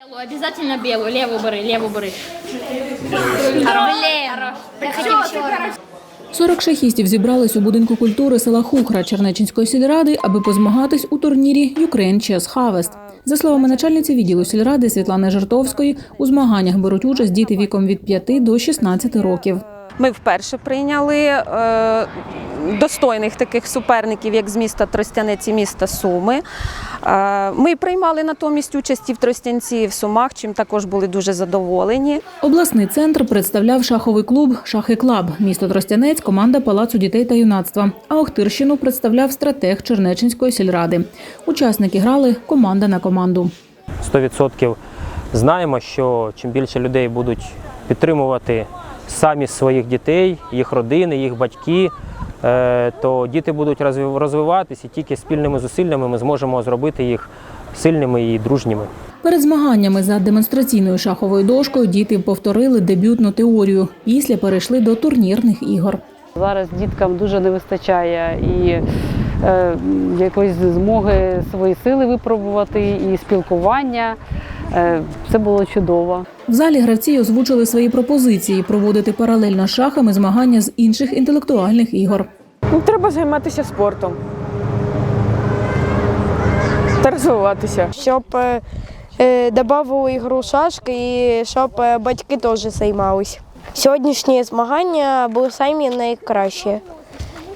Белую, Обязательно белую. Левую бери, левую бери. Хорош. Все, 40 шахістів зібрались у будинку культури села Хухра Чернеченської сільради, аби позмагатись у турнірі Ukraine Chess Harvest. За словами начальниці відділу сільради Світлани Жартовської, у змаганнях беруть участь діти віком від 5 до 16 років. Ми вперше прийняли е, достойних таких суперників, як з міста Тростянець і міста Суми. Е, ми приймали натомість участь в Тростянці, і в Сумах, чим також були дуже задоволені. Обласний центр представляв шаховий клуб Шахи Клаб. Місто Тростянець команда Палацу дітей та юнацтва. А Охтирщину представляв стратег Чернеченської сільради. Учасники грали команда на команду. 100% знаємо, що чим більше людей будуть підтримувати самі своїх дітей, їх родини, їх батьки, е, то діти будуть розвив- розвиватися і тільки спільними зусиллями ми зможемо зробити їх сильними і дружніми. Перед змаганнями за демонстраційною шаховою дошкою діти повторили дебютну теорію. Після перейшли до турнірних ігор. Зараз діткам дуже не вистачає і е, якоїсь змоги свої сили випробувати, і спілкування. Е, це було чудово. В залі гравці озвучили свої пропозиції проводити паралельно з шахами змагання з інших інтелектуальних ігор. Ну, треба займатися спортом та розвиватися. щоб е, е, додавали ігру шашки і щоб е, батьки теж займалися. Сьогоднішні змагання були самі найкращі.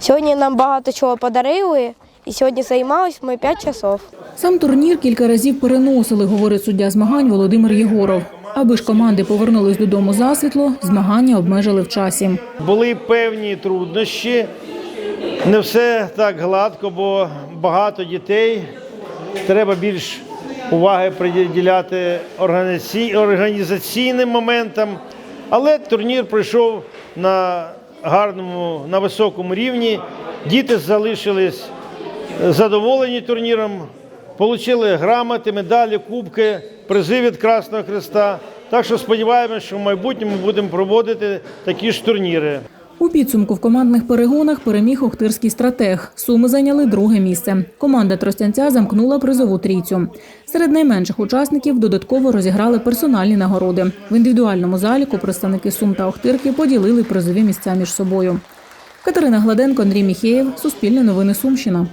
Сьогодні нам багато чого подарили, і сьогодні займалися ми 5 часов. Сам турнір кілька разів переносили, говорить суддя змагань Володимир Єгоров. Аби ж команди повернулись додому засвітло, змагання обмежили в часі. Були певні труднощі. Не все так гладко, бо багато дітей. Треба більш уваги приділяти організацій- організаційним моментам. Але турнір пройшов на гарному, на високому рівні. Діти залишились задоволені турніром, отримали грамоти, медалі, кубки, призи від Красного Христа. Так що сподіваємося, що в майбутньому будемо проводити такі ж турніри. У підсумку в командних перегонах переміг Охтирський стратег. Суми зайняли друге місце. Команда Тростянця замкнула призову трійцю. Серед найменших учасників додатково розіграли персональні нагороди. В індивідуальному заліку представники Сум та Охтирки поділили призові місця між собою. Катерина Гладенко, Андрій Міхеєв, Суспільне новини Сумщина.